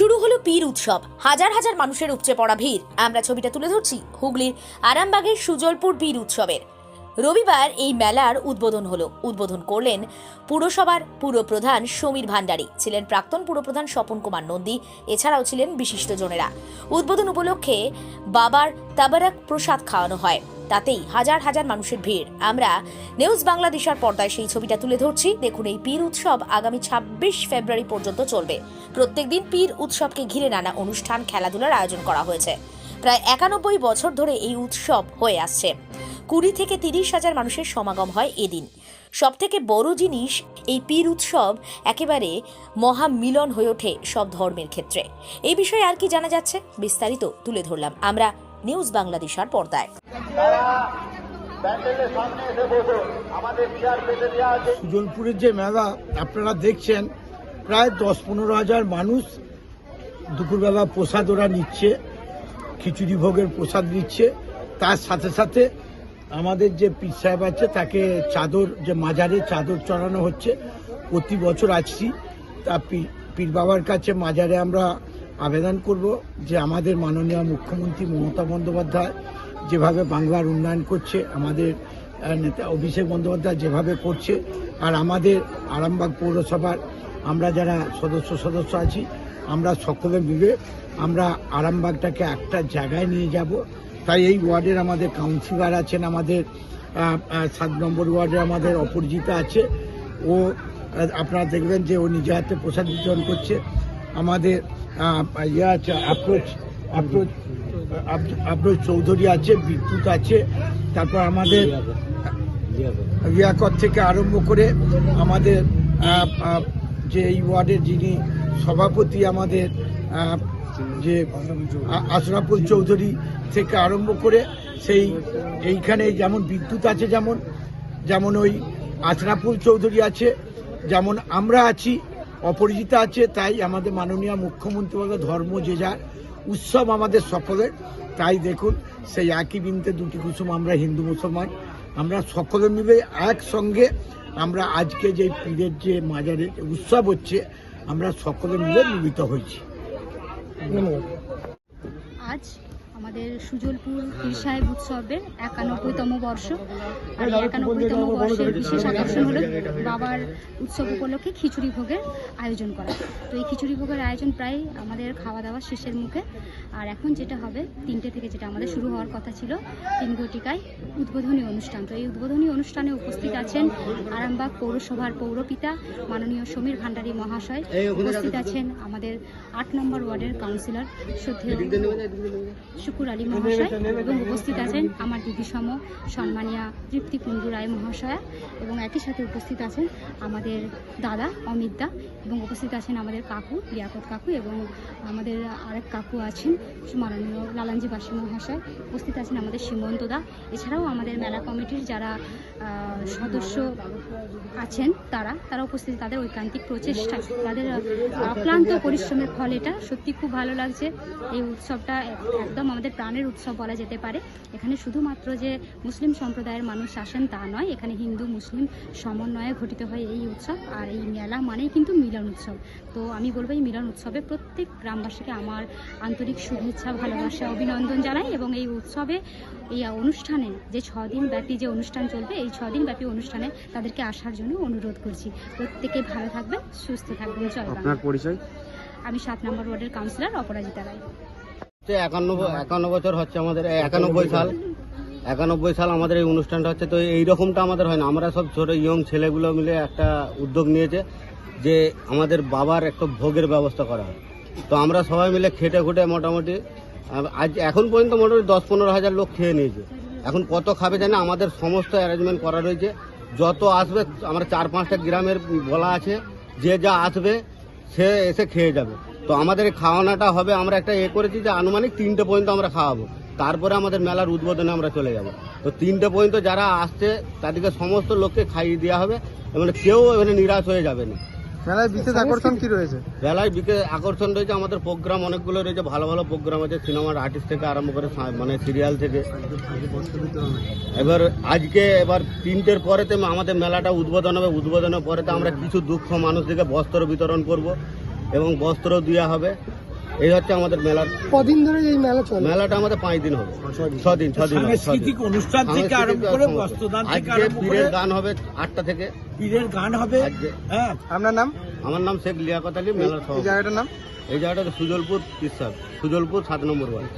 শুরু হলো পীর উৎসব। হাজার হাজার মানুষের উপচে পড়া ভিড়। আমরা ছবিটা তুলে ধরছি হুগলির আরামবাগের সুজলপুর পীর উৎসবের। রবিবার এই মেলার উদ্বোধন হলো। উদ্বোধন করলেন পুরসভার পুরপ্রধান সমীর ভান্ডারী, ছিলেন প্রাক্তন পুরপ্রধান স্বপন কুমার নন্দী, এছাড়াও ছিলেন বিশিষ্টজনেরা। উদ্বোধন উপলক্ষে বাবার তাবারাক প্রসাদ খাওয়ানো হয়। তাতেই হাজার হাজার মানুষের ভিড়। আমরা নিউজ বাংলাদেশের পর্দায় সেই ছবিটা তুলে ধরছি। দেখুন এই পীর উৎসব আগামী ছাব্বিশ ফেব্রুয়ারি পর্যন্ত চলবে। প্রত্যেকদিন পীর উৎসবকে ঘিরে নানা অনুষ্ঠান, খেলাধুলার আয়োজন করা হয়েছে। প্রায় একানব্বই বছর ধরে এই উৎসব হয়ে আসছে। কুড়ি থেকে তিরিশ হাজার মানুষের সমাগম হয় এদিন। সব থেকে বড় জিনিস, এই পীর উৎসব একেবারে মহামিলন হয়ে ওঠে সব ধর্মের ক্ষেত্রে। এই বিষয়ে আর কি জানা যাচ্ছে, বিস্তারিত তুলে ধরলাম। আমরা নিউজ বাংলাদেশের পর্দায়। সুজনপুরের যে মেলা, আপনারা দেখছেন, প্রায় দশ পনেরো হাজার মানুষ দুপুরবেলা প্রসাদ ওরা নিচ্ছে, খিচুড়ি ভোগের প্রসাদ নিচ্ছে। তার সাথে সাথে আমাদের যে পীর সাহেব আছে, তাকে চাদর, যে মাজারে চাদর চড়ানো হচ্ছে, প্রতি বছর আসছি। তা পীর- বাবার কাছে মাজারে আমরা আবেদন করব যে আমাদের মাননীয় মুখ্যমন্ত্রী মমতা বন্দ্যোপাধ্যায় যেভাবে বাংলার উন্নয়ন করছে, আমাদের নেতা অভিষেক বন্দ্যোপাধ্যায় যেভাবে করছে, আর আমাদের আরামবাগ পৌরসভার আমরা যারা সদস্য সদস্য আছি, আমরা সকলে মিলে আমরা আরামবাগটাকে একটা জায়গায় নিয়ে যাব। তাই এই ওয়ার্ডের আমাদের কাউন্সিলর আছেন, আমাদের সাত নম্বর ওয়ার্ডে আমাদের অপরাজিতা আছে। ও আপনারা দেখবেন যে ও নিজে হাতে প্রসাদ বিতরণ করছে। আমাদের ইয়ে আছে অ্যাপ্রোচ অ্যাপ্রোচ আব্রুল চৌধুরী আছে, বিদ্যুৎ আছে। তারপর আমাদের রিয়াকত থেকে আরম্ভ করে আমাদের যে এই ওয়ার্ডের যিনি সভাপতি আমাদের যে আশরাফুল চৌধুরী থেকে আরম্ভ করে সেই এইখানে যেমন বিদ্যুৎ আছে, যেমন যেমন ওই আশরাফুল চৌধুরী আছে, যেমন আমরা আছি, অপরিচিতা আছে, তাই আমাদের মাননীয় মুখ্যমন্ত্রী ধর্ম যে যার, উৎসব আমাদের সকলের। তাই দেখুন, সেই একই বিনতে দুটি কুসুম, আমরা হিন্দু মুসলমান, আমরা সকলে মিলে একসঙ্গে আমরা আজকে যে পীরের যে মাজারে যে উৎসব হচ্ছে, আমরা সকলে মিলে মিলিত হয়েছি। আজ আমাদের সুজলপুর পীর সাহেব উৎসবের একানব্বইতম বর্ষ। আর এই একানব্বইতম বর্ষের বিশেষ আকর্ষণ হলো বাবার উৎসব উপলক্ষে খিচুড়ি ভোগের আয়োজন করা। তো এই খিচুড়ি ভোগের আয়োজন প্রায় আমাদের খাওয়া দাওয়া শেষের মুখে। আর এখন যেটা হবে তিনটে থেকে যেটা আমাদের শুরু হওয়ার কথা ছিল তিন ঘটিকায় উদ্বোধনী অনুষ্ঠান। তো এই উদ্বোধনী অনুষ্ঠানে উপস্থিত আছেন আরামবাগ পৌরসভার পৌরপিতা মাননীয় সমীর ভান্ডারী মহাশয়। উপস্থিত আছেন আমাদের আট নম্বর ওয়ার্ডের কাউন্সিলর শ্রদ্ধেয় শুকুর আলী মহাশয় এবং উপস্থিত আছেন আমার দিদি সম সম্মানিয়া তৃপ্তি কুণ্ডু রায় মহাশয়া এবং একই সাথে উপস্থিত আছেন আমাদের দাদা অমিত দা এবং উপস্থিত আছেন আমাদের কাকু লিয়াকত কাকু এবং আমাদের আরেক কাকু আছেন মাননীয় লালানজি বাসী মহাশয়। উপস্থিত আছেন আমাদের সীমন্ত দা। এছাড়াও আমাদের মেলা কমিটির যারা সদস্য আছেন তারা তারা উপস্থিত তাদের ঐকান্তিক প্রচেষ্টা তাদের অক্লান্ত পরিশ্রমের ফল এটা। সত্যি খুব ভালো লাগছে। এই উৎসবটা একদম আমাদের প্রাণের উৎসব বলা যেতে পারে। এখানে শুধুমাত্র যে মুসলিম সম্প্রদায়ের মানুষ আসেন তা নয় এখানে হিন্দু মুসলিম সমন্বয়ে ঘটিত হয় এই উৎসব আর এই মেলা মানেই কিন্তু মিলন উৎসব। তো আমি বলব এই মিলন উৎসবে প্রত্যেক গ্রামবাসীকে আমার আন্তরিক শুভেচ্ছা ভালোবাসা অভিনন্দন জানাই এবং এই উৎসবে এই অনুষ্ঠানে যে ছদিন ব্যাপী যে অনুষ্ঠান চলবে এই ছদিন ব্যাপী অনুষ্ঠানে তাদেরকে আসার জন্য অনুরোধ করছি। প্রত্যেকে ভালো থাকবে সুস্থ থাকবেন। জয় আপনার পরিচয়? আমি সাত নম্বর ওয়ার্ডের কাউন্সিলর অপরাজিতা রায়। হচ্ছে একান্ন একান্ন বছর হচ্ছে আমাদের একানব্বই সাল। একানব্বই সাল আমাদের এই অনুষ্ঠানটা হচ্ছে, তো এই রকমটা আমাদের হয় না। আমরা সব ছোট, ইয়ং ছেলেগুলো মিলে একটা উদ্যোগ নিয়েছে যে আমাদের বাবার একটা ভোগের ব্যবস্থা করা হয়। তো আমরা সবাই মিলে খেটে খুটে মোটামুটি আজ এখন পর্যন্ত মোটামুটি দশ পনেরো হাজার লোক খেয়ে নিয়েছে। এখন কত খাবে জানে আমাদের সমস্ত অ্যারেঞ্জমেন্ট করা রয়েছে। যত আসবে, আমরা চার পাঁচটা গ্রামের বলা আছে, যে যা আসবে সে এসে খেয়ে যাবে। তো আমাদের খাওয়ানোটা হবে, আমরা একটা এ করেছি যে আনুমানিক তিনটে পর্যন্ত আমরা খাওয়াবো। তারপরে আমাদের মেলার উদ্বোধনে আমরা চলে যাব। তো তিনটে পর্যন্ত যারা আসছে, তাদেরকে সমস্ত লোককে খাইয়ে দেওয়া হবে এবং কেউ এখানে নিরাশ হয়ে যাবে না। মেলায় বিশেষ আকর্ষণ কি রয়েছে? মেলায় বিশেষ আকর্ষণ রয়েছে আমাদের প্রোগ্রাম অনেকগুলো রয়েছে ভালো ভালো প্রোগ্রাম আছে সিনেমার আর্টিস্ট থেকে আরম্ভ করে মানে সিরিয়াল থেকে। এবার আজকে এবার তিনটের পরেতে আমাদের মেলাটা উদ্বোধন হবে। উদ্বোধনের পরেতে আমরা কিছু দুঃখ মানুষদেরকে বস্ত্র বিতরণ করব এবং বস্ত্র দেওয়া হবে। এই হচ্ছে আমাদের মেলার কদিন ধরে এই মেলা চলে? মেলাটা আমাদের পাঁচ দিন হবে। ছ দিন। ছ দিন হবে, ছ দিন। সাংস্কৃতিক অনুষ্ঠান থেকে আরম্ভ করে বস্ত্রদান থেকে আরম্ভ করে পীরের গান হবে আটটা থেকে। পীরের গান হবে। হ্যাঁ। আপনার নাম? আমার নাম শেখ লিয়াকত আলী মেলা সভাপতি জায়গাটার নাম? এই জায়গাটা হচ্ছে সুজলপুর তিস্তার সুজলপুর সাত নম্বর ওয়ার্ড।